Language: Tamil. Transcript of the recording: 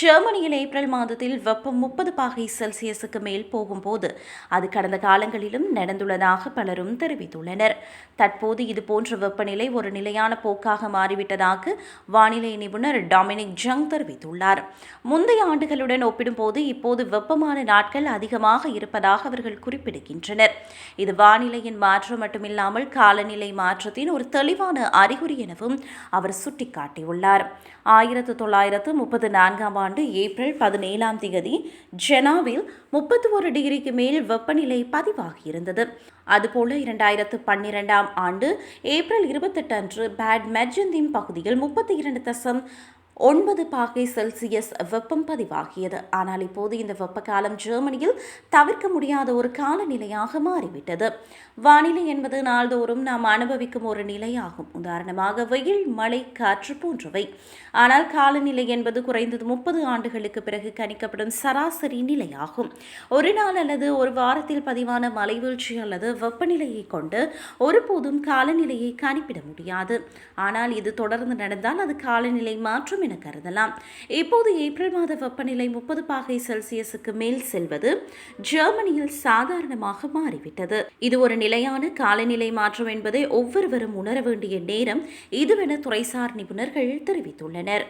ஜெர்மனியில் ஏப்ரல் மாதத்தில் வெப்பம் முப்பது பாகை செல்சியஸுக்கு மேல் போகும்போது அது கடந்த காலங்களிலும் நடந்துள்ளதாக பலரும் தெரிவித்துள்ளனர். தற்போது இதுபோன்ற வெப்பநிலை ஒரு நிலையான போக்காக மாறிவிட்டதாக வானிலை நிபுணர் டாமினிக் ஜங் தெரிவித்துள்ளார். முந்தைய ஆண்டுகளுடன் ஒப்பிடும்போது இப்போது வெப்பமான நாட்கள் அதிகமாக இருப்பதாக அவர்கள் குறிப்பிடுகின்றனர். இது வானிலையின் மாற்றம் மட்டுமில்லாமல் காலநிலை மாற்றத்தின் ஒரு தெளிவான அறிகுறி எனவும் அவர் சுட்டிக்காட்டியுள்ளார். ஆயிரத்து தொள்ளாயிரத்து முப்பது நான்காம் ஆண்டு ஏப்ரல் பதினேழாம் தேதி ஜெனாவில் முப்பத்தி ஒரு டிகிரிக்கு மேல் வெப்பநிலை பதிவாகியிருந்தது. அதுபோல இரண்டாயிரத்து பன்னிரெண்டாம் ஆண்டு ஏப்ரல் இருபத்தெட்டு அன்று பேட் மெஜந்திம் பகுதியில் முப்பத்தி இரண்டு தசம் ஒன்பது பாகை செல்சியஸ் வெப்பம் பதிவாகியது. ஆனால் இப்போது இந்த வெப்ப காலம் ஜெர்மனியில் தவிர்க்க முடியாத ஒரு காலநிலையாக மாறிவிட்டது. வானிலை என்பது நாள்தோறும் நாம் அனுபவிக்கும் ஒரு நிலையாகும். உதாரணமாக வெயில் மழை காற்று போன்றவை. ஆனால் காலநிலை என்பது குறைந்தது முப்பது ஆண்டுகளுக்கு பிறகு கணிக்கப்படும் சராசரி நிலையாகும். ஒரு நாள் அல்லது ஒரு வாரத்தில் பதிவான மலைவீழ்ச்சி அல்லது வெப்பநிலையை கொண்டு ஒருபோதும் காலநிலையை கணிப்பிட முடியாது. ஆனால் இது தொடர்ந்து நடந்தால் அது காலநிலை மாற்றம் என கருதலாம். இப்போது ஏப்ரல் மாத வெப்பநிலை முப்பது பாகை செல்சியஸுக்கு மேல் செல்வது ஜெர்மனியில் சாதாரணமாக மாறிவிட்டது. இது ஒரு நிலையான காலநிலை மாற்றம் என்பதை ஒவ்வொருவரும் உணர வேண்டிய நேரம் இதுவென துறைசார் நிபுணர்கள் தெரிவித்துள்ளனர்.